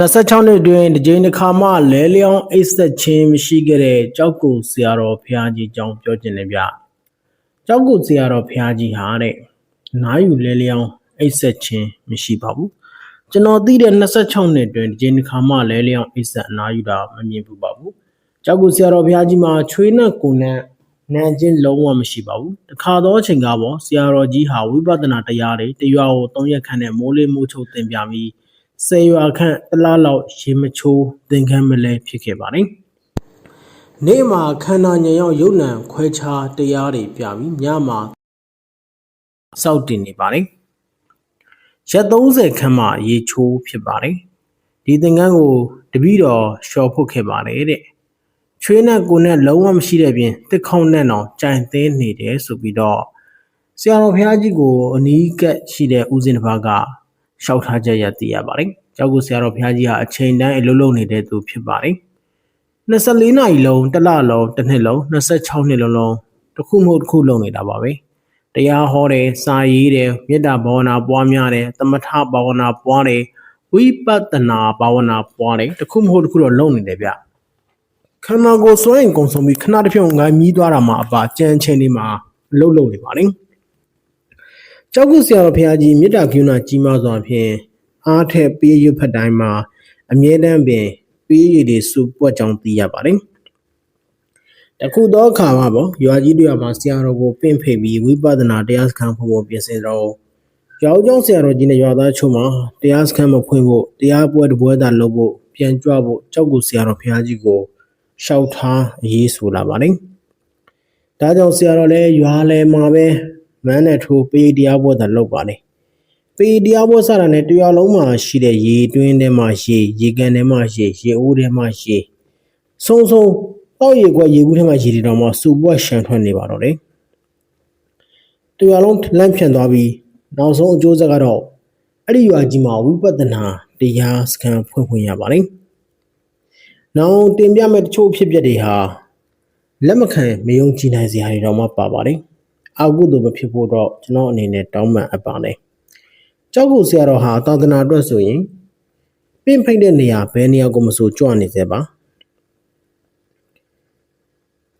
26နှစ်တွင်တစ်ကြိမ်တစ်ခါမှလဲလျောင်းအိတ်ဆက်ခြင်းမရှိခဲ့တဲ့ကြောက်ကိုဆရာတော်ဘုရားကြီးကြောင်းပြောခြင်းနဲ့ဗျကြောက်ကိုဆရာတော်ဘုရားကြီးဟာတဲ့နားယူလဲလျောင်းအိတ်ဆက်ခြင်းမရှိပါဘူးကျွန်တော်သိတဲ့26နှစ်တွင်တစ်ကြိမ်တစ်ခါမှလဲလျောင်းအိတ်ဆက်အနားယူတာမမြင်ဘူးပါဘူးကြောက်ကိုဆရာတော်ဘုရားကြီးမှာချွေးနှက်ကိုနဲ့နန်းချင်းလုံးဝမရှိပါဘူးတခါတော့အချိန်ကပေါ့ဆရာတော်ကြီးဟာဝိပဿနာတရားတွေတရွာကို၃ရက်ခန့်နဲ့မိုးလေးမိုးချုပ်သင်ပြပြီး ဆယ်ရွာခန့်တလားလောက်ရေမချိုးသင်ခန်းမလဲဖြစ်ခဲ့ပါတယ်နေ့မှာခန္ဓာညံရောက်ယုံ nant ခွဲခြားတရားတွေပြပြီးညမှာစောက်တင်နေပါတယ်ရက်30ခန့်မှရေချိုးဖြစ်ပါတယ်ဒီသင်ခန်းကိုတပည့်တော်လျှော်ဖို့ခဲ့ပါတယ်တဲ့ချွေးနဲ့ကိုနဲ့လုံးဝမရှိတဲ့ပြင်တစ်ခေါက်နဲ့တော့ကြိုင်သေးနေတယ်ဆိုပြီးတော့ဆရာတော်ဘုရားကြီးကိုအနီးကပ်ရှိတဲ့ဦးဇင်းတစ်ပါးကရှောက်ထားချက်ရသိရပါတယ်။ ကျောက်ကိုဆရာတော်ဘုရားကြီးဟာအချိန်တိုင်းအလုံးလုံးနေတဲ့သူဖြစ်ပါတယ်။24နာရီလုံးတစ်လလုံးတစ်နှစ်လုံး26နှစ်လုံးလုံးတစ်ခုမဟုတ်တစ်ခုလုံးနေတာပါပဲ။တရားဟောတယ်၊စာရေးတယ်၊မေတ္တာဘာဝနာပွားများတယ်၊သမထဘာဝနာပွားတယ်၊ဝိပဿနာဘာဝနာပွားတယ်တစ်ခုမဟုတ်တစ်ခုတော့လုံးနေတယ်ဗျ။ခန္ဓာကိုယ်စွန့်ရင်ကုံဆုံးပြီးခဏတစ်ဖြုံငိုင်းမြည်သွားတာမှအပါကြံချိန်နေမှာအလုတ်လုံနေပါလိမ့်ကြောက်ကုဆရာတော်ဘုရားကြီးမေတ္တာကရုဏာကြီးမားစွာဖြင့် အားထက်ပေးရွတ်ဖတ်တိုင်းမှာအမြဲတမ်းပင်ပေးရည်တွေစုပွက်ကြောင်းသိရပါတယ်တခုသောအခါမှာပေါ့ရွာကြီးတွေမှာဆရာတော်ကိုပင့်ဖိတ်ပြီးဝိပဿနာတရားစခန်းဖွင့်ဖို့ပြင်ဆင်တော့ရောင်ကျောင်းဆရာတော်ကြီးနဲ့ရွာသားချုံမှာတရားစခန်းမဖွင့်ဖို့တရားပွဲတစ်ပွဲသာလုပ်ဖို့ပြန်ကြွဖို့ကြောက်ကုဆရာတော်ဘုရားကြီးကိုလျှောက်ထားအရေးဆိုလာပါတယ်။ဒါကြောင့်ဆရာတော်လည်းရွာလဲမှာပဲမန်းနဲ့ထိုးပေးတရားပွဲသာလုပ်ပါတယ်။ ပေးတရားပွဲစတာနဲ့တရားလုံးမှာရှိတဲ့ရေတွင်းထဲမှာရေရေကန်ထဲမှာရေရေအိုးထဲမှာရေစုံစုံတောက်ရေကွက်ရေဘူးထဲမှာရေတွေတော့မှစူပွက်ရှန်ထွက်နေပါတော့တယ်။တရားလုံးလန့်ဖြန့်သွားပြီးနောက်ဆုံးအကျိုးဆက်ကတော့အဲ့ဒီရွာကြီးမှာဝိပဿနာတရားစခန်းဖွင့်ဖွင့်ရပါတယ်။နောင်တင်ပြမဲ့တချို့အဖြစ်အပျက်တွေဟာလက်မခံမယုံကြည်နိုင်စရာတွေတော့မှပါပါတယ်။အာဟုသို့မဖြစ်ဖို့တော့ကျွန်တော်အနေနဲ့တောင်းပန်အပ်ပါတယ်။ ကြောက်ကိုဆရာတော်ဟာသာသနာအတွက်ဆိုရင်ပင့်ဖိတ်တဲ့နေရာဘယ်နေရာကိုမဆိုကြွနေစေပါ။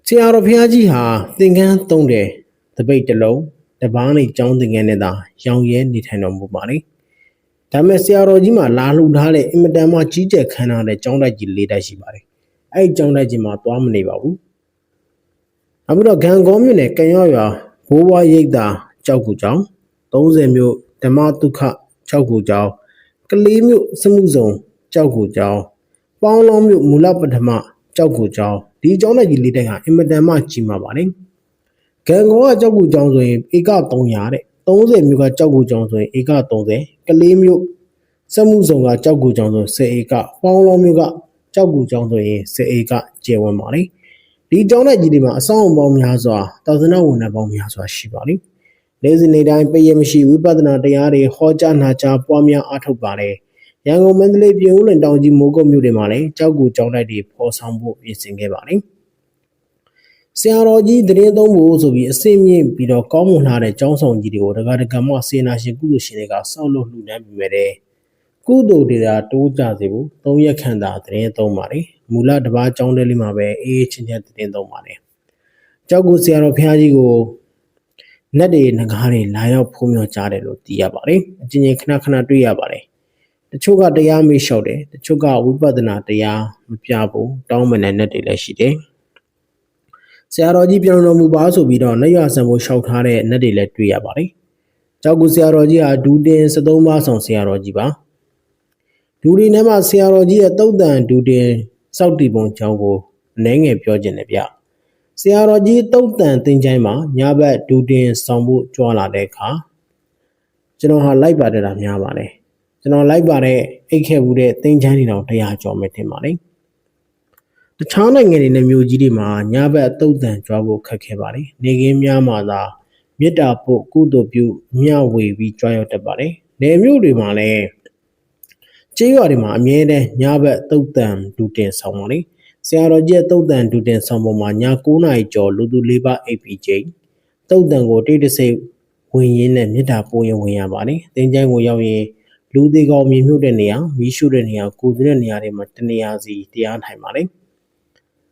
ဆရာတော်ဘုရားကြီးဟာသင်္ကန်းသုံးတယ်တပိတ်တစ်လုံးတပားနဲ့ကြောင်းသင်္ကန်းနဲ့သာရောင်ရဲနေထိုင်တော်မူပါလေ။ဒါမဲ့ဆရာတော်ကြီးမှာလာလှူထားတဲ့အင်မတန်မှကြီးကျယ်ခမ်းနားတဲ့ကျောင်းတိုက်ကြီး၄တိုက်ရှိပါတယ်။အဲ့ဒီကျောင်းတိုက်ကြီးမှာသွားမနေပါဘူး။နောက်ပြီးတော့ဂံကောမြို့နယ်ကံရွရွာဘိုးဘွားရိပ်သာကြောက်ကူကျောင်း30မြို့ ဓမ္မဒုက္ခကြောက်ကူကျောင်းကလေးမြို့စမှုစုံကြောက်ကူကျောင်းပေါင်းလုံးမြို့မူလပထမကြောက်ကူကျောင်းဒီကျောင်းတိုက်ကြီး၄တိုက်ဟာအင်မတန်မှကြီးမားပါတယ်။ဂံကောကကြောက်ကူကျောင်းဆိုရင်ဧက300တဲ့30မြို့ကကြောက်ကူကျောင်းဆိုရင်ဧက30ကလေးမြို့စက်မှုဆောင်ကကြောက်ကူကြောင်ဆို10ဧကပေါင်းလုံးမျိုးကကြောက်ကူကြောင်ဆိုရင်10ဧကကျယ်ဝန်းပါလေဒီကြောင်တဲ့ကြီးတွေမှာအဆောင်အပေါင်းများစွာသာသနာဝန်ထမ်းပေါင်းများစွာရှိပါလိမ့် နေ့စဉ်နေ့တိုင်းပည့်ရမရှိဝိပဿနာတရားတွေဟောကြားနာကြားပွားများအားထုတ်ပါလေရန်ကုန်မန္တလေးပြည်ဦးလွင်တောင်ကြီးမိုးကုတ်မြို့တွေမှာလည်းကြောက်ကူကြောင်တိုက်တွေဖော်ဆောင်ဖို့ပြင်ဆင်ခဲ့ပါလိမ့်ဆရာတော်ကြီးတရင်သုံးဖို့ဆိုပြီးအစင်းမြင့်ပြီးတော့ကောင်းမွန်လာတဲ့ကျောင်းဆောင်ကြီးတွေကိုဒကာဒကမစေနာရှင်ကုသိုလ်ရှင်တွေကစောက်လို့လှူဒန်းပြီးမြဲတယ်ကုသိုလ်တွေကတိုးကြစေဖို့သုံးရက်ခန့်သာတရင်သုံးပါလေမူလတစ်ပါးကျောင်းတဲလေးမှာပဲအေးအေးချင်းချင်းတရင်သုံးပါလေကျောက်ကူဆရာတော်ဘုရားကြီးကို နတ်တွေငကားတွေလာရောက်ဖုံးမြော်ကြတယ်လို့သိရပါတယ်အချင်းချင်းခဏခဏတွေ့ရပါတယ်တချို့ကတရားမေ့လျှောက်တယ်တချို့ကဝိပဿနာတရားမပြဘူးတောင်းမနဲ့နတ်တွေလည်းရှိတယ်ဆရာတော်ကြီးပြောင်းတော်မူပါဆိုပြီးတော့လက်ရဆံဖို့လျှောက်ထားတဲ့နတ်တွေလည်းတွေ့ရပါတယ်။ကျောက်ကူဆရာတော်ကြီးဟာဒူတင်73ပါးဆောင်ဆရာတော်ကြီးပါ။ဒူဒီထဲမှာဆရာတော်ကြီးရဲ့တုတ်တန်ဒူတင်စောက်တီပုံကျောင်းကိုအနှဲငယ်ပြောခြင်းတယ်ဗျ။ ဆရာတော်ကြီးတုတ်တန်တင်ချိုင်းမှာညဘက်ဒူတင်ဆောင်ဖို့ကြွားလာတဲ့အခါကျွန်တော်ဟာလိုက်ပါတဲ့တာများပါတယ်။ကျွန်တော်လိုက်ပါတဲ့အိတ်ခဲ့ဘူးတဲ့တင်ချိုင်းနေတော့တရားကျော်မယ်ထင်ပါလေ။တခြားနိုင်ငံတွေနဲ့မြို့ကြီးတွေမှာညဘက်တုတ်တန်ကြွားဖို့ခက်ခဲပါတယ်။နေကင်းများမှာသာမေတ္တာပို့ကုသိုလ်ပြုမျှဝေပြီးကြွားရောက်တတ်ပါတယ်။နေမြို့တွေမှာလည်းကျေးရွာတွေမှာအမြဲတမ်းညဘက်တုတ်တန်ဒူတင်ဆောင်ပါလေ။ ဆရာတော်ကြီးရဲ့တုတ်တန်ဒူတင်ဆောင်ပေါ်မှာည9နာရီကျော်လူသူလေးပါအိပ်ပြီးချိန်တုတ်တန်ကိုတိတ်တဆိတ်ဝင်ရင်းနဲ့မေတ္တာပို့ရင်ဝင်ရပါလေ။သင်္ချိုင်းကိုရောက်ရင်လူသေးကောင်မြေမြုပ်တဲ့နေရာမီးရှို့တဲ့နေရာကိုယ်တဲ့နေရာတွေမှာတနေရာစီတရားထိုင်ပါတယ်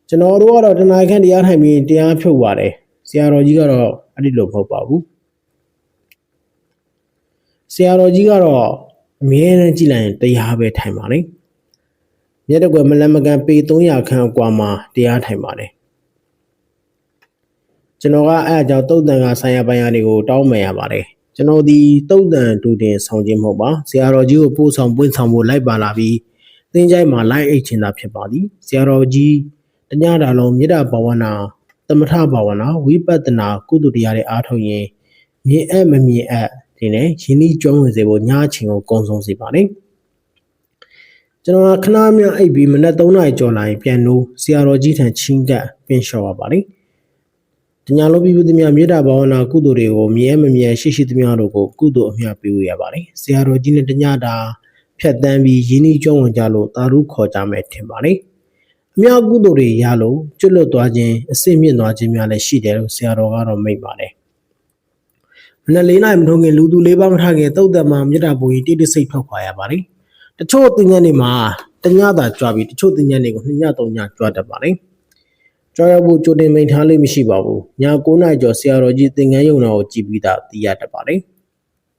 ကျွန်တော်တို့ကတော့တနင်္လာခန့်တရားထိုင်ပြီးတရားဖြုတ်ပါတယ်ဆရာတော်ကြီးကတော့အဲ့ဒီလိုမဟုတ်ပါဘူးဆရာတော်ကြီးကတော့အမြဲတမ်းကြည့်လိုက်ရင်တရားပဲထိုင်ပါလေ မြတ်တကွယ်မလန်မကန်ပေ300ခန့်အကွာမှာတရားထိုင်ပါတယ်ကျွန်တော်ကအဲ့အကြောင်းတုတ်တန်ကဆိုင်ရာပိုင်းရာတွေကိုတောင်းပန်ရပါတယ်ကျွန်တော်ဒီတုတ်တန်တူတင်ဆောင်ခြင်းမဟုတ်ပါဆရာတော်ကြီးကိုပို့ဆောင်ပွင့်ဆောင်ဖို့လိုက်ပါလာပြီးသင်္ချိုင်းမှာလိုက်အိတ်ချင်တာဖြစ်ပါသည်ဆရာတော်ကြီးတညတာလုံးမေတ္တာဘာဝနာသမထဘာဝနာဝိပဿနာကုသတရားတွေအားထုတ်ရင်မြင်အပ်မမြင်အပ်ဒီနဲ့ယင်းဤကျွမ်းဝင်စေဖို့ညအချိန်ကိုကုံဆုံးစေပါတယ် ကျွန်တော်ခဏမြအိပ်ပြီးမနက်3နာရီကျော်လာရင်ပြန်လို့ဆရာတော်ကြီးထံချင်းကပ်ပင်လျှော်ပါပါတယ်။တညာလုံးပြီးပြီးသမျှမြေတာဘာဝနာကုသိုလ်တွေကိုမြဲမမြဲရှိရှိသမျှတို့ကိုကုသိုလ်အမျှပေးဝေရပါတယ်။ဆရာတော်ကြီးနဲ့တညတာဖြတ်တန်းပြီးယင်းဤကျွမ်းဝင်ကြလို့တာရုခေါ်ကြမယ်ထင်ပါတယ်။အမျှကုသိုလ်တွေရလို့ကျွတ်လွတ်သွားခြင်းအစစ်မြင့်သွားခြင်းများလည်းရှိတယ်လို့ဆရာတော်ကတော့မိတ်ပါတယ်။မနက်၄နာရီမထုံးခင်လူသူလေးပါးမထခင်တုတ်တက်မှာမြေတာပူကြီးတိတိစိတ်ဖောက်ခွာရပါတယ်။ တချို့သင်္ကန်းတွေမှာတညတာကြွားပြီးတချို့သင်္ကန်းတွေကိုနှစ်ညသုံးညကြွားတတ်ပါတယ်။ကြွားရဖို့ကြိုတင်မိန်ထားလေးမရှိပါဘူး။ည9နာရီကျော်ဆရာတော်ကြီးသင်္ကန်းယုံတော်ကိုကြည်ပြီးသားသိရတတ်ပါတယ်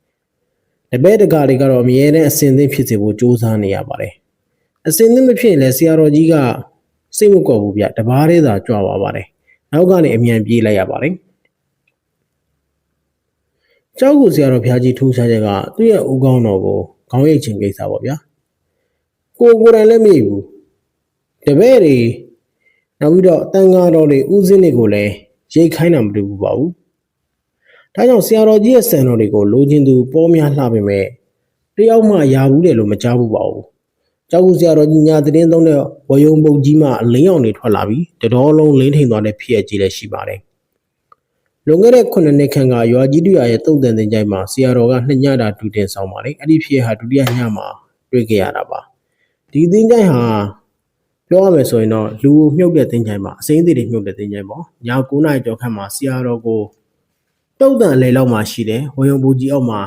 ။တပည့်တကာတွေကတော့အမြဲတမ်းအစဉ်သင့်ဖြစ်စေဖို့ကြိုးစားနေရပါတယ်။အစဉ်သင့်မဖြစ်ရင်လည်းဆရာတော်ကြီးကစိတ်မကော်ဘူးဗျ။တပားသေးသာကြွားပါပါတယ်။နောက်ကနေအမြန်ပြေးလိုက်ရပါတယ်။ကျောက်ကိုဆရာတော်ဘုရားကြီးထူးခြားချက်ကသူ့ရဲ့ဦးကောင်းတော်ကိုခေါင်းရိပ်ခြင်းကိစ္စပေါ့ဗျာ။ ကိုကိုယ်တိုင်လည်းမေ့ဘူးတပည့်တွေနောက်ပြီးတော့တန်ဃာတော်တွေဥစဉ်တွေကိုလည်းရိတ်ခိုင်းတာမတူဘူးပါဘူးဒါကြောင့်ဆရာတော်ကြီးရဲ့စံတော်တွေကိုလိုချင်သူပေါ်များလှပေမဲ့တယောက်မှရဘူးတယ်လို့မကြားဘူးပါဘူးကျောက်ကူဆရာတော်ကြီးညာသတင်းသုံးတဲ့ဝယုံပုတ်ကြီးမှအလင်းအောင်တွေထွက်လာပြီးတတော်လုံးလင်းထိန်သွားတဲ့ဖြစ်ရကြီးလည်းရှိပါတယ်လွန်ခဲ့တဲ့9နှစ်ခန့်ကရွာကြီးတူရရဲ့တုံ့တန်တင်ကြိုင်မှာဆရာတော်ကနှစ်ညတာတူတင်ဆောင်ပါတယ်အဲ့ဒီဖြစ်ဟာဒုတိယညမှာတွေ့ကြရတာပါ ဒီသင်္ချိုင်းဟာပြောရမယ်ဆိုရင်တော့လူကိုမြုပ်တဲ့သင်္ချိုင်းမှာအစိမ့်သေးတွေမြုပ်တဲ့သင်္ချိုင်းပေါ့ည9နာရီကျော်ခန့်မှာဆရာတော်ကိုတုတ်တန်အလေလောက်မှာရှိတယ်ဝယုံပူကြီးအောက်မှာ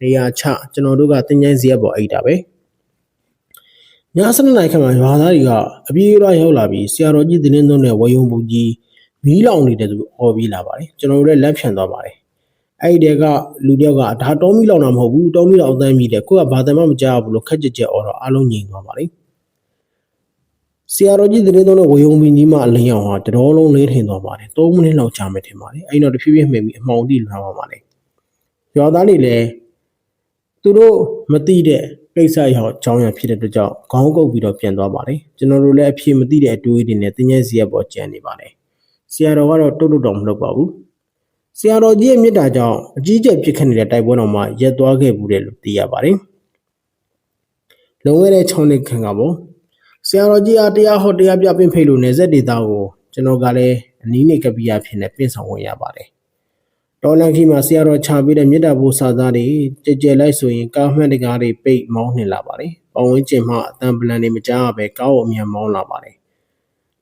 နေရာချကျွန်တော်တို့ကသင်္ချိုင်းဇရက်ပေါ်အိတ်တာပဲည7နာရီခန့်မှာရွာသားတွေကအပြေးရွာရောက်လာပြီးဆရာတော်ကြီးတင်းသွင်းတဲ့ဝယုံပူကြီးမီးလောင်နေတဲ့သူအော်ပြီးလာပါတယ်ကျွန်တော်တို့လည်းလက်ဖြန့်သွားပါတယ် အဲ့ဒီကလူတယောက်ကဒါတောမီလောက်တာမဟုတ်ဘူးတောမီလောက်အသမ်းမြည်တယ်ကိုကဘာတမ်းမှမကြားဘူးလို့ခက်ကြက်ကြက်အော်တော့အားလုံးငြိမ်သွားပါလိမ့်ဆရာတော်ကြီးတရေသုံးတဲ့ဝယုံပင်ကြီးမှအလင်းအောင်ဟာတတော်လုံးလေးထင်သွားပါတယ်3မိနစ်လောက်ကြာမယ်ထင်ပါတယ်အဲ့တော့တဖြည်းဖြည်းမှင်ပြီးအမှောင်တိလွှမ်းသွားပါလိမ့်ရွာသားတွေလည်းသူတို့မသိတဲ့ကိစ္စရောက်အကြောင်းရဖြစ်တဲ့အတွက်ကြောင့်ခေါင်းကုပ်ပြီးတော့ပြန်သွားပါတယ်ကျွန်တော်တို့လည်းအဖြေမသိတဲ့အတွေးတွေနဲ့တင်းကျဲစီရပေါ်ကြံနေပါတယ်ဆရာတော်ကတော့တုတ်တုတ်တော်မလုပ်ပါဘူး ဆရာတော်ကြီးရဲ့မေတ္တာကြောင့်အကြီးကျယ်ဖြစ်ခနေတဲ့တိုက်ပွဲတော်မှာရက်သွားခဲ့ဘူးတယ်လို့သိရပါတယ်။လုံခဲ့တဲ့6နှစ်ခန့်ကပေါ့ဆရာတော်ကြီးအားတရားဟောတရားပြပင့်ဖိတ်လို့နေဆက်ဒေတာကိုကျွန်တော်ကလည်းအနည်းနေကပိယဖြစ်နေပြင့်ဆောင်ဝင်ရပါတယ်။တော်လန်ခီမှာဆရာတော်ချပေးတဲ့မေတ္တာဘုစာသားတွေကြဲကြဲလိုက်ဆိုရင်ကားမှန်တကားတွေပိတ်မောင်းနေလာပါတယ်။ပဝန်းကျင်မှာအတန်ပလန်တွေမကြားဘဲကားကိုအမြန်မောင်းလာပါတယ်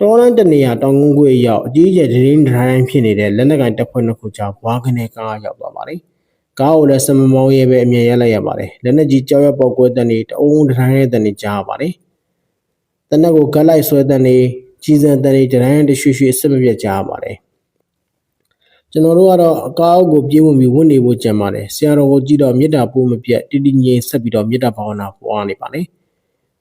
တောလန်းတနေရတောင်ကုန်းကွေးရောက်အကြီးကျယ်ဒင်းဒတိုင်းဖြစ်နေတဲ့လက်နက်ကင်တပ်ဖွဲ့နှစ်ခုကြားဘွားကနေကားရောက်သွားပါတယ်။ကားကိုလည်းစမမောင်းရဲပဲအမြင်ရလိုက်ရပါတယ်။လက်နက်ကြီးကြောက်ရပေါက်ကွဲတဲ့နေတအုံးဒတိုင်းရဲ့တဲ့နေကြားပါတယ်။တနက်ကိုဂက်လိုက်ဆွဲတဲ့နေကြီးစံတဲ့နေဒတိုင်းတရွှေရွှေအစစ်မပြတ်ကြားပါတယ်။ကျွန်တော်တို့ကတော့အကားအုပ်ကိုပြေးဝင်ပြီးဝင်နေဖို့ကြံပါတယ်။ဆရာတော်ကိုကြည့်တော့မေတ္တာပို့မပြတ်တည်တည်ငြိမ်ဆက်ပြီးတော့မေတ္တာဘာဝနာပွားနေပါလေ။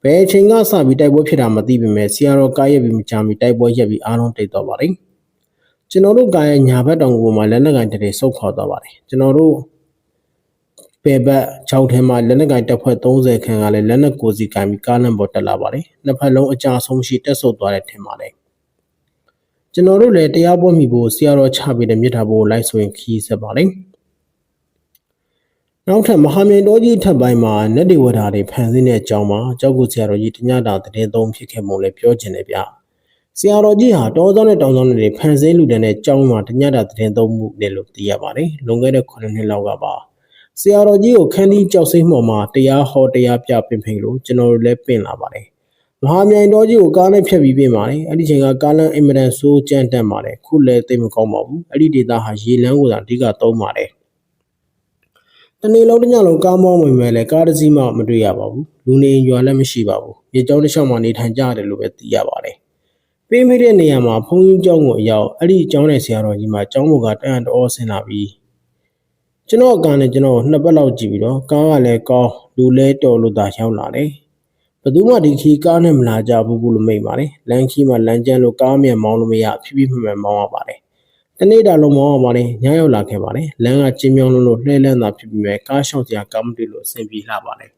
ဘယ်အချိန်ကစပြီးတိုက်ပွဲဖြစ်တာမသိပေမဲ့ဆီယာရောကားရက်ပြီးမကြမီတိုက်ပွဲရက်ပြီးအားလုံးတိတ်တော့ပါတယ်ကျွန်တော်တို့ကားရဲ့ညာဘက်တောင်ပေါ်မှာလက်နက်ကင်တွေဆုတ်ခေါ်သွားပါတယ်ကျွန်တော်တို့ပေဘက်6ထဲမှာလက်နက်ကင်တပ်ဖွဲ့30ခန်းကလည်းလက်နက်ကိုစီကင်ပြီးကားလမ်းပေါ်တက်လာပါတယ်နှစ်ဖက်လုံးအကြဆုံးရှိတက်ဆုတ်သွားတဲ့ထင်ပါတယ်ကျွန်တော်တို့လည်းတရားပွဲမိဖို့ဆီယာရောချပေးတဲ့မြစ်တာဘိုးလိုက်ဆိုရင်ခီးဆက်ပါလိမ့် နောက်ထပ်မဟာမြိုင်တော်ကြီးထပ်ပိုင်းမှာနတ်ဒေဝတာတွေဖန်ဆင်းတဲ့အကြောင်းမှာကြောက်ကူဆရာတော်ကြီးတညတာတည်သုံးဖြစ်ခဲ့မှုလည်းပြောချင်တယ်ဗျဆရာတော်ကြီးဟာတောစောင်းနဲ့တောင်စောင်းတွေဖန်ဆင်းလူတဲ့ကြောင်းမှာတညတာတည်သုံးမှုလည်းလို့သိရပါတယ်လွန်ခဲ့တဲ့9နှစ်လောက်ကပါဆရာတော်ကြီးကိုခန်းဒီကြောက်စိမ့်မော်မှာတရားဟောတရားပြပင်ဖိန်လို့ကျွန်တော်တို့လည်းပင့်လာပါတယ်မဟာမြိုင်တော်ကြီးကိုကားနဲ့ဖြတ်ပြီးပြင်ပါတယ်အဲ့ဒီချိန်ကကားလမ်းအင်မတန်ဆိုးကြမ်းတက်ပါတယ်ခုလည်းသိမကောင်းပါဘူးအဲ့ဒီဒေတာဟာရေလမ်းကိုသာအဓိကသုံးပါတယ် တနေ့လုံးတစ်ညလုံးကားမောင်းဝင်မဲ့လဲကားတစ်စီးမှမတွေ့ရပါဘူးလူနေရွာလည်းမရှိပါဘူးမြေကျောင်းတစ်လျှောက်မှာနေထိုင်ကြရတယ်လို့ပဲသိရပါတယ်ပေးမိတဲ့နေရာမှာဖုန်းကြီးကျောင်းကိုအရောက်အဲ့ဒီကျောင်းနယ်ဆရာတော်ကြီးမှာကျောင်းဘောကတန်တော်ဆင်းလာပြီးကျွန်တော်အကန်နဲ့ကျွန်တော်နှစ်ပတ်လောက်ကြည့်ပြီးတော့ကားကလည်းကောင်းလူလဲတော်လို့သာရောက်လာတယ်ဘယ်သူမှဒီခီးကားနဲ့မလာကြဘူးဘူးလို့မိတ်ပါတယ်လမ်းခီးမှာလမ်းကျန်းလို့ကားမြန်မောင်းလို့မရဖြည်းဖြည်းမှန်မှန်မောင်းရပါတယ် တနေ့တာလုံးမောင်းရပါတယ်ညရောက်လာခဲ့ပါတယ်လမ်းကကျင်းမြောင်းလုံးလို့လှဲလန်းတာဖြစ်ပြီးမဲ့ကားရှောင်စရာကောင်းမတွေ့လို့အဆင်ပြေလာပါတယ်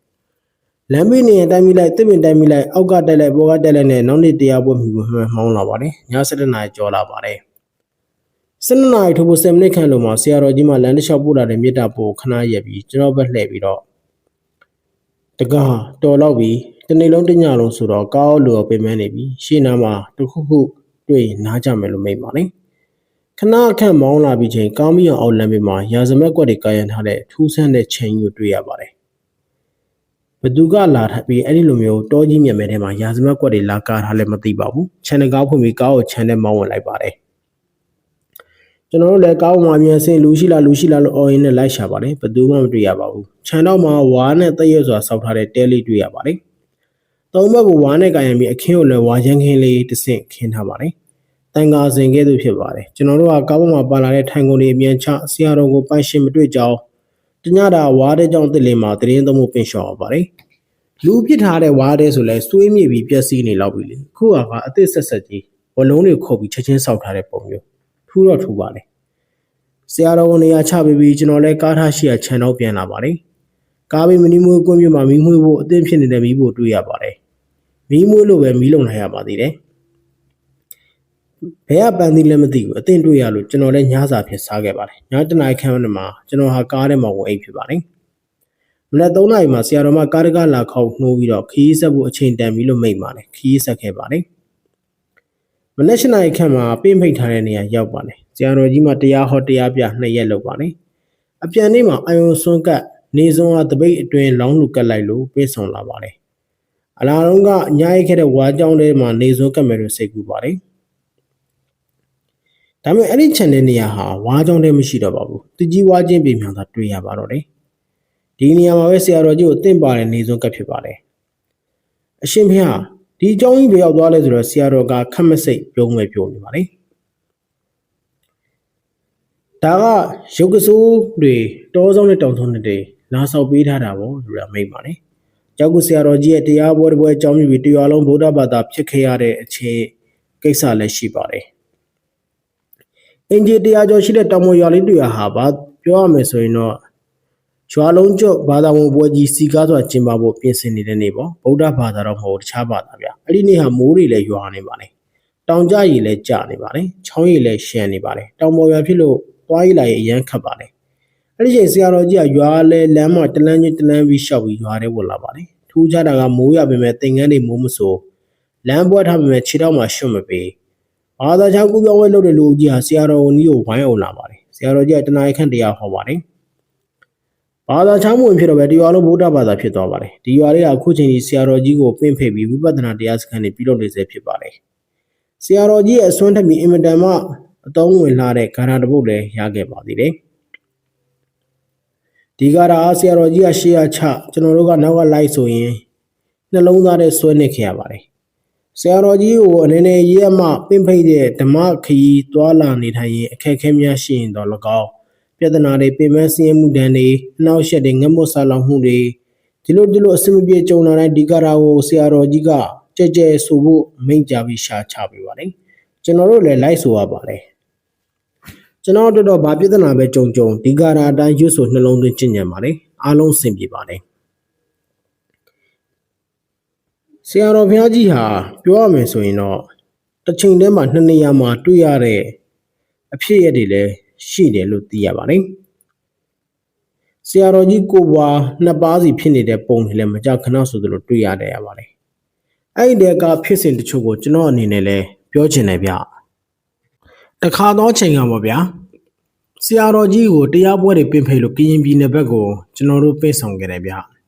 လမ်းဘေးနေရင်တိုင်းမိလိုက်တစ်ပင်တိုင်းမိလိုက်အောက်ကတက်လိုက်ပေါ်ကတက်လိုက်နဲ့နောက်နေ့တရားပွဲမိကိုမှန်မှောင်းလာပါတယ်ည7နာရီကျော်လာပါတယ်7နာရီထိုးဖို့7မိနစ်ခန့်လုံးမှာဆရာတော်ကြီးမှလမ်းတစ်လျှောက်ပို့လာတဲ့မြေတာပို့ခဏရက်ပြီးကျွန်တော်ဘက်လှည့်ပြီးတော့တကားတော်တော့ပြီးတနေ့လုံးတညလုံးဆိုတော့ကားလိုပင်မနေပြီရှေ့နားမှာတခုခုတွေ့နားကြမယ်လို့မိတ်ပါတယ် ခဏခန့်မောင်းလာပြီးချိန်ကောင်းမီအောင်အောက်လမ်းဘေးမှာရာဇမက်ကွက်တွေကာရန်ထားတဲ့ထူးဆန်းတဲ့ချိန်ကိုတွေ့ရပါတယ်ဘသူကလာထပ်ပြီးအဲ့ဒီလိုမျိုးတောကြီးမြက်မဲထဲမှာရာဇမက်ကွက်တွေလာကားထားလည်းမသိပါဘူးခြံတကားဖွင့်ပြီးကားကိုခြံထဲမောင်းဝင်လိုက်ပါတယ်ကျွန်တော်တို့လည်းကားပေါ်မှာမြန်စင်လူရှိလားလူရှိလားလို့အော်ရင်းနဲ့လိုက်ရှာပါတယ်ဘသူမှမတွေ့ရပါဘူးခြံတော့မှာဝါနဲ့တရက်စွာစောက်ထားတဲ့တဲလေးတွေ့ရပါတယ်သုံးဘက်ကိုဝါနဲ့ကာရန်ပြီးအခင်းကိုလည်းဝါရန်ခင်းလေးတစ်ဆင့်ခင်းထားပါတယ် တန်ဃာစဉ်ကဲ့သို့ဖြစ်ပါတယ်ကျွန်တော်တို့ကကားပေါ်မှာပါလာတဲ့ထိုင်ကုန်တွေအမြန်ချဆရာတော်ကိုပိုင်ရှင်မတွေ့ကြောင်းတညတာဝါတဲ့ကြောင့်တစ်လင်မှာတရင်သုံးဖို့ပင်လျှော်ပါပါတယ်လူပစ်ထားတဲ့ဝါတဲ့ဆိုလဲစွေးမြေပြီးပျက်စီးနေလောက်ပြီလေခုကအသစ်ဆက်ဆက်ကြီးဝလုံးတွေခုတ်ပြီးချက်ချင်းစောက်ထားတဲ့ပုံမျိုးထူးတော့ထူးပါလေဆရာတော်ကနေရာချပေးပြီးကျွန်တော်လဲကားထားရှိရခြံတော့ပြန်လာပါတယ်ကားဘေးမနီမွေးကွင်းပြမှာမီးမွေးဖို့အသင့်ဖြစ်နေတဲ့မီးဖို့တွေ့ရပါတယ်မီးမွေးလို့ပဲမီးလုံနိုင်ရပါသေးတယ် ဘယ်ကပန်းသီးလည်းမသိဘူးအသင့်တွေ့ရလို့ကျွန်တော်လည်းညစာဖြစ်စားခဲ့ပါတယ်ညတနားခန့်မှာကျွန်တော်ဟာကားထဲမှာဝင်အိတ်ဖြစ်ပါတယ်မနက်3နာရီမှာဆရာတော်မကားတကားလာခေါက်နှိုးပြီးတော့ခီးဆက်ဖို့အချိန်တန်ပြီလို့မိန့်ပါတယ်ခီးဆက်ခဲ့ပါတယ်မနက်7နာရီခန့်မှာပင့်ဖိတ်ထားတဲ့နေရာရောက်ပါတယ်ဆရာတော်ကြီးမှတရားဟောတရားပြနှစ်ရက်လုပ်ပါတယ်အပြန်နေ့မှာအယုံစွန်းကတ်နေစွန်းဟာတပိတ်အတွင်းလောင်းလူကတ်လိုက်လို့ပြေဆောင်လာပါတယ်အလားလုံးကညာရိုက်ခဲ့တဲ့ဝါကြောင်းထဲမှာနေစွန်းကတ်မယ်လို့စိတ်ကူပါတယ် ဒါပေမဲ့အဲ့ဒီ channel နေရာဟာဝါကြောင်းထဲမရှိတော့ပါဘူးတကြီးဝါချင်းပြင်မြန်သာတွေ့ရပါတော့တယ်ဒီနေရာမှာပဲဆရာတော်ကြီးကိုတင့်ပါတဲ့နေစွန်းကတ်ဖြစ်ပါတယ်အရှင်ဘုရားဒီအကြောင်းကြီးဘယ်ရောက်သွားလဲဆိုတော့ဆရာတော်ကခက်မစိတ်ပြုံးမဲ့ပြုံးနေပါလေဒါကရုပ်ကစိုးတွေတောဆောင်နဲ့တောင်ဆောင်တွေလာဆောက်ပေးထားတာပေါ့ဆိုတာမိတ်ပါလေကျောက်ကုဆရာတော်ကြီးရဲ့တရားပွဲတစ်ပွဲအကြောင်းပြုပြီးတရားလုံးဗုဒ္ဓဘာသာဖြစ်ခဲ့ရတဲ့အခြေကိစ္စလည်းရှိပါတယ် အင်ဂျီတရားကျော်ရှိတဲ့တောင်ပေါ်ရွာလေးတွေဟာဗာပြောရမယ်ဆိုရင်တော့ရွာလုံးကျော့ဘာသာဝင်ပွဲကြီးစီကားစွာကျင်းပဖို့ပြင်ဆင်နေတဲ့နေ့ပေါ့ဗုဒ္ဓဘာသာတော့မဟုတ်တခြားဘာသာဗျအဲ့ဒီနေ့ဟာမိုးတွေလည်းရွာနေပါလေတောင်ကြရည်လည်းကျနေပါလေချောင်းရည်လည်းရှမ်းနေပါလေတောင်ပေါ်ရွာဖြစ်လို့သွားရည်လာရည်အရန်ခတ်ပါလေအဲ့ဒီချိန်ဆရာတော်ကြီးကရွာလဲလမ်းမှာတလန်းချင်းတလန်းပြီးရှောက်ပြီးရွာထဲဝင်လာပါလေထူးခြားတာကမိုးရပေမဲ့သင်္ကန်းတွေမိုးမစိုးလမ်းပွဲထားပေမဲ့ခြေထောက်မှာရွှတ်မပေး ဘာသာချောင်းကူပြောင်းဝဲလုပ်တဲ့လူကြီးဟာဆရာတော်ကြီးကိုဝိုင်းအောင်လာပါတယ်ဆရာတော်ကြီးကတနားခန့်တရားဟောပါတယ်ဘာသာချောင်းဝင်ဖြစ်တော့ပဲဒီရွာလုံးဗုဒ္ဓဘာသာဖြစ်သွားပါတယ်ဒီရွာလေးကအခုချိန်ကြီးဆရာတော်ကြီးကိုပင့်ဖိတ်ပြီးဝိပဿနာတရားစခန်းတွေပြုလုပ်နေစေဖြစ်ပါတယ်ဆရာတော်ကြီးရဲ့အစွမ်းထက်ပြီးအင်မတန်မှအသုံးဝင်လာတဲ့ဂါရတပုတ်လည်းရခဲ့ပါသေးတယ်ဒီဂါရအားဆရာတော်ကြီးကရှေ့ရချကျွန်တော်တို့ကနောက်ကလိုက်ဆိုရင်နှလုံးသားနဲ့ဆွဲနစ်ခဲ့ရပါတယ် ဆရာတော်ကြီးကိုအနေနဲ့ရေးရမှပင့်ဖိတ်တဲ့ဓမ္မခရီးသွာလာနေထိုင်ရင်အခက်အခဲများရှိရင်တော့၎င်းပြဿနာတွေပြင်ပန်းစည်းမှုတန်းတွေအနောက်ရှက်တွေငတ်မွတ်ဆာလောင်မှုတွေဒီလိုဒီလိုအစမပြေကြုံလာတဲ့ဒီကရာကိုဆရာတော်ကြီးကကြဲကြဲဆိုဖို့မိန့်ကြပြီးရှာချပေးပါတယ်ကျွန်တော်တို့လည်းလိုက်ဆိုရပါတယ်ကျွန်တော်တို့တော့ဗာပြဿနာပဲကြုံကြုံဒီကရာအတိုင်းရွတ်ဆိုနှလုံးသွင်းကျင့်ကြံပါတယ်အားလုံးစင်ပြေပါတယ် ဆရာတော်ဘုရားကြီးဟာပြောရမယ်ဆိုရင်တော့တစ်ချိန်တည်းမှာနှစ်နေရာမှာတွေ့ရတဲ့အဖြစ်အပျက်တွေလည်းရှိတယ်လို့သိရပါတယ်။ဆရာတော်ကြီးကိုဘွားနှစ်ပါးစီဖြစ်နေတဲ့ပုံတွေလည်းမကြခဏဆိုသလိုတွေ့ရတယ်ရပါတယ်။အဲ့ဒီတကဖြစ်စဉ်တချို့ကိုကျွန်တော်အနေနဲ့လည်းပြောချင်တယ်ဗျ။တခါတော့ချိန်ကပါဗျာ။ဆရာတော်ကြီးကိုတရားပွဲတွေပြင်ဖိတ်လို့ကရင်ပြည်နယ်ဘက်ကိုကျွန်တော်တို့ပြေဆောင်ခဲ့တယ်ဗျ။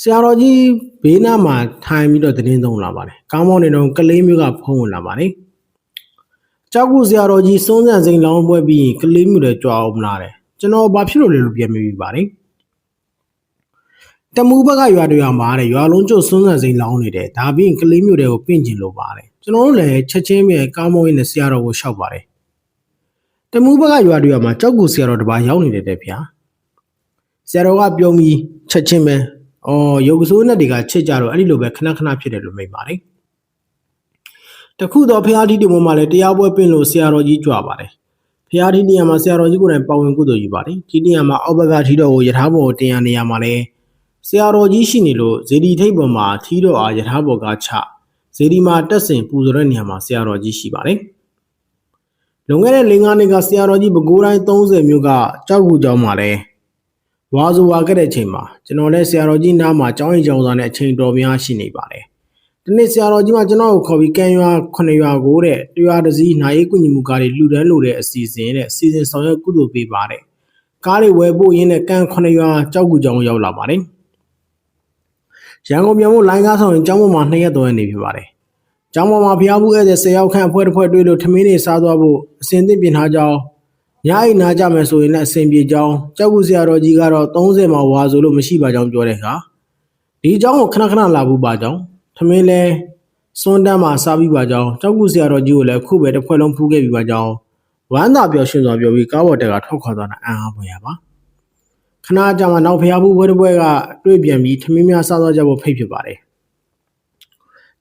ဆရာတော်ကြီးဘေးနားမှာထိုင်ပြီးတော့တင်းသုံးလာပါတယ်။ကောင်းမောင်းနေတော့ကလေးမျိုးကဖုံးဝင်လာပါတယ်။ကြောက်ကူဆရာတော်ကြီးစုံးစံစိန်လောင်းပွဲပြီးကလေးမျိုးတွေကြွားအောင်လာတယ်ကျွန်တော်ဘာဖြစ်လို့လဲလို့ပြန်မေးပြီးပါတယ်တမူဘက်ကရွာတွေရွာမှာတဲ့ရွာလုံးကျုပ်စွန်းဆန်စိန်လောင်းနေတယ်ဒါပြီးရင်ကလေးမျိုးတွေကိုပင့်ကျင်လို့ပါတယ်ကျွန်တော်တို့လည်းချက်ချင်းပဲကားမောင်းရင်းနဲ့ဆရာတော်ကိုရှောက်ပါတယ်တမူဘက်ကရွာတွေရွာမှာကြောက်ကူဆရာတော်တစ်ပါးရောက်နေတယ်တဲ့ဗျာဆရာတော်ကပြုံးပြီးချက်ချင်းပဲ အော်ရုပ်ဆိုးနဲ့တွေကချစ်ကြတော့အဲ့ဒီလိုပဲခဏခဏဖြစ်တယ်လို့မိတ်ပါတယ်တခုတော့ဖះဒီဒီမမှာလည်းတရားပွဲပင့်လို့ဆရာတော်ကြီးကြွပါတယ်ဖះဒီနေရာမှာဆရာတော်ကြီးကိုယ်တိုင်ပါဝင်ကုသိုလ်ယူပါတယ်ဒီနေရာမှာအောက်ဘက်ကထီတော်ကိုယထာဘောကိုတင်ရနေရာမှာလည်းဆရာတော်ကြီးရှိနေလို့ဇေဒီထိပ်ပေါ်မှာထီတော်အားယထာဘောကချဇေဒီမှာတက်ဆင်ပူဇော်တဲ့နေရာမှာဆရာတော်ကြီးရှိပါတယ်လွန်ခဲ့တဲ့၄၅နှစ်ကဆရာတော်ကြီးပဲခူးတိုင်း30မြို့ကကြောက်ကူကျောင်းမှာလည်း ဝါဆိုဝါခဲ့တဲ့အချိန်မှာကျွန်တော်လည်းဆရာတော်ကြီးနားမှာကျောင်းရင်ကျောင်းသားနဲ့အချိန်တော်များရှိနေပါတယ်ဒီနေ့ဆရာတော်ကြီးကကျွန်တော်ကိုခေါ်ပြီးကံရွာ9ရွာကိုတဲ့တရွာတစည်းနိုင်ရေးကုညီမှုကားတွေလှူဒန်းလို့တဲ့အစီအစဉ်တဲ့အစီအစဉ်ဆောင်ရွက်ကုသိုလ်ပေးပါတယ်ကားတွေဝယ်ဖို့ရင်းနဲ့ကံ9ရွာကြောက်ကူကျောင်းရောက်လာပါတယ်ရန်ကုန်ပြန်ဖို့လိုင်းကားဆောင်ရင်ကျောင်းပေါ်မှာ2ရက်3ရက်နေဖြစ်ပါတယ်ကျောင်းပေါ်မှာဖျားဘူးဧည့်သည်10ယောက်ခန့်အဖွဲ့တစ်ဖွဲ့တွေ့လို့ထမင်းတွေစားသွားဖို့အစဉ်သင့်ပြင်ထားကြောင်း ညအိနာကြမယ်ဆိုရင်လည်းအစဉ်ပြေကြောင်းကြောက်ကူဆရာတော်ကြီးကတော့30မှာဝါဆိုလို့မရှိပါကြောင်းပြောတဲ့အခါဒီအကြောင်းကိုခဏခဏလာဘူးပါကြောင်းထမင်းလဲစွန်းတန်းမှာစားပြီးပါကြောင်းကြောက်ကူဆရာတော်ကြီးကိုလည်းခုပဲတစ်ဖွဲ့လုံးဖူးခဲ့ပြီးပါကြောင်းဝမ်းသာပျော်ရွှင်စွာပြောပြီးကားပေါ်တက်ကထွက်ခွာသွားတာအံ့အားဖွယ်ရပါခဏကြာမှနောက်ဖျားဘူးဘွဲတစ်ပွဲကတွေ့ပြန်ပြီးထမင်းများစားသွားကြဖို့ဖိတ်ဖြစ်ပါတယ်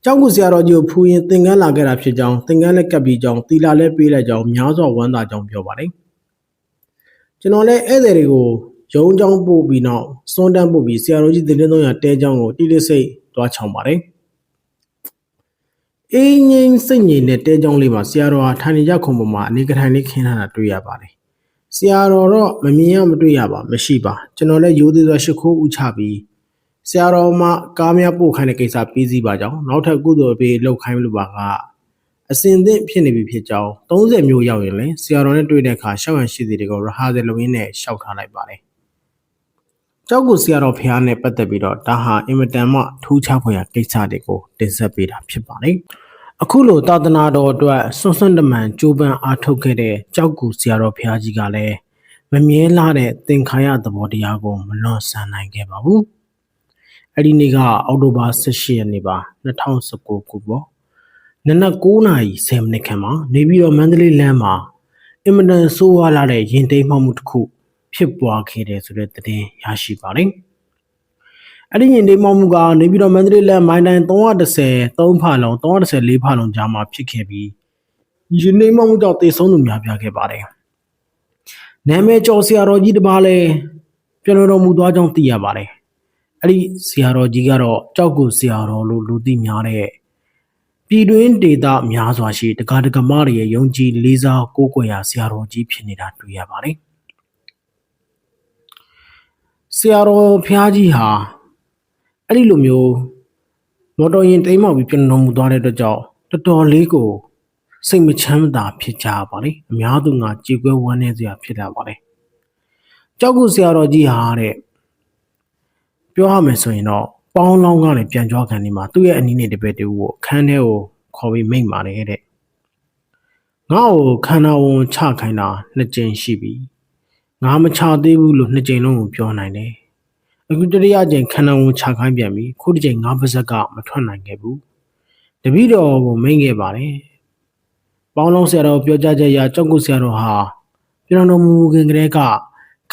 ကျောင်းကူဆရာတော်ကြီးကိုဖူးရင်သင်္ကန်းလာခဲ့တာဖြစ်ကြောင်းသင်္ကန်းလည်းကပ်ပြီးကြောင်းတီလာလည်းပေးလိုက်ကြောင်းများစွာဝမ်းသာကြောင်းပြောပါတယ် ကျွန်တော်လည်းဧည့်သည်တွေကိုရုံကြောင်းပို့ပြီးနောက်စွန်းတန်းပို့ပြီးဆရာတော်ကြီးတင်တင်း300တဲကြောင်းကိုတိလိစိတ်တွားချောင်းပါတယ်အင်းငိမ့်စိတ်ငြိမ်တဲ့တဲကြောင်းလေးမှာဆရာတော်ဟာထိုင်နေကြခုံပေါ်မှာအနေကထိုင်လေးခင်းထားတာတွေ့ရပါတယ်ဆရာတော်တော့မမြင်ရမတွေ့ရပါမရှိပါကျွန်တော်လည်းရိုးသေးစွာရှ िख ိုးဥချပြီးဆရာတော်မှကားများပို့ခိုင်းတဲ့ကိစ္စပြီးစီးပါကြောင်းနောက်ထပ်ကုသိုလ်ပေးလုပ်ခိုင်းလို့ပါက အစင်သင့်ဖြစ်နေပြီဖြစ်ကြောင်း30မျိုးရောက်ရင်လည်းဆရာတော်နဲ့တွေ့တဲ့အခါရှောက်ရန်ရှိသေးတယ်ကိုရဟာဇယ်လုံရင်းနဲ့ရှောက်ထားလိုက်ပါတယ်ကျောက်ကိုဆရာတော်ဖះနဲ့ပတ်သက်ပြီးတော့ဒါဟာအင်မတန်မှထူးခြားဖွယ်ရာကိစ္စတွေကိုတင်ဆက်ပေးတာဖြစ်ပါတယ်အခုလိုသာသနာတော်အတွက်ဆွဆွန့်တမန်ကြိုးပမ်းအားထုတ်ခဲ့တဲ့ကြောက်ကူဆရာတော်ဖះကြီးကလည်းမမြဲလာတဲ့သင်္ခါရသဘောတရားကိုမလွန်ဆန်နိုင်ခဲ့ပါဘူးအဲ့ဒီနေ့ကအောက်တိုဘာ18ရက်နေ့ပါ2019ခုပေါ့ နနက်9နာရီ10မိနစ်ခန့်မှာနေပြီးတော့မန္တလေးလမ်းမှာအင်မတန်ဆိုးဝါးလာတဲ့ရင်သိမ်းမှမှုတစ်ခုဖြစ်ပွားခဲ့တယ်ဆိုတဲ့သတင်းရရှိပါတယ်။အဲ့ဒီရင်သိမ်းမှမှုကနေပြီးတော့မန္တလေးလမ်းမိုင်းတိုင်း330 3ဖာလုံး330 4ဖာလုံးကြားမှာဖြစ်ခဲ့ပြီးရင်သိမ်းမှမှုကြောင့်တေဆုံးသူများပြားခဲ့ပါတယ်။နာမည်ကျော်ဆရာတော်ကြီးတစ်ပါးလည်းပြန်တော်မူသွားကြောင်းသိရပါတယ်။အဲ့ဒီဆရာတော်ကြီးကတော့ကြောက်ကူဆရာတော်လို့လူသိများတဲ့ ပြည်တွင်းဒေသများစွာရှိတက္ကသမားတွေရဲ့ယုံကြည်လေးစားကိုးကွယ်ရာဆရာတော်ကြီးဖြစ်နေတာတွေ့ရပါတယ်။ဆရာတော်ဖျားကြီးဟာအဲ့ဒီလိုမျိုးမော်တော်ယာဉ်တိမ်းမောက်ပြီးပြန်တော်မူသွားတဲ့အတွက်ကြောင့်တော်တော်လေးကိုစိတ်မချမ်းသာဖြစ်ကြပါလေ။အများသူငါကြေကွဲဝမ်းနည်းစရာဖြစ်လာပါလေ။ကြောက်ကူဆရာတော်ကြီးဟာတဲ့ပြောရမယ်ဆိုရင်တော့ ပေါင်းလောင်းကနေပြန်ကြွားခံနေမှာသူ့ရဲ့အနီးနဲ့တပည့်တူကိုခန်းထဲကိုခေါ်ပြီးမိတ်ပါတယ်တဲ့ငါ့ကိုခန္ဓာဝန်ချခိုင်းတာနှစ်ကြိမ်ရှိပြီငါမချသေးဘူးလို့နှစ်ကြိမ်လုံးကိုပြောနိုင်တယ်အခုတတိယကြိမ်ခန္ဓာဝန်ချခိုင်းပြန်ပြီခုတစ်ကြိမ်ငါပါဇက်ကမထွက်နိုင်ခဲ့ဘူးတပည့်တော်ကိုမိတ်ခဲ့ပါတယ်ပေါင်းလုံးဆရာတော်ပြောကြချက်အရကြောက်ကုဆရာတော်ဟာပြည်တော်မူခင်ကလေးက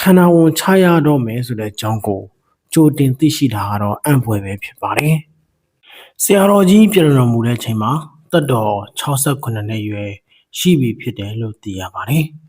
ခန္ဓာဝန်ချရတော့မယ်ဆိုတဲ့အကြောင်းကို ကြိုတင်သိရှိတာကတော့အံ့ဖွယ်ပဲဖြစ်ပါတယ်။ဆရာတော်ကြီးပြည်တော်မူတဲ့ချိန်မှာတက်တော်68နှစ်ရွယ်ရှိပြီဖြစ်တယ်လို့သိရပါတယ်။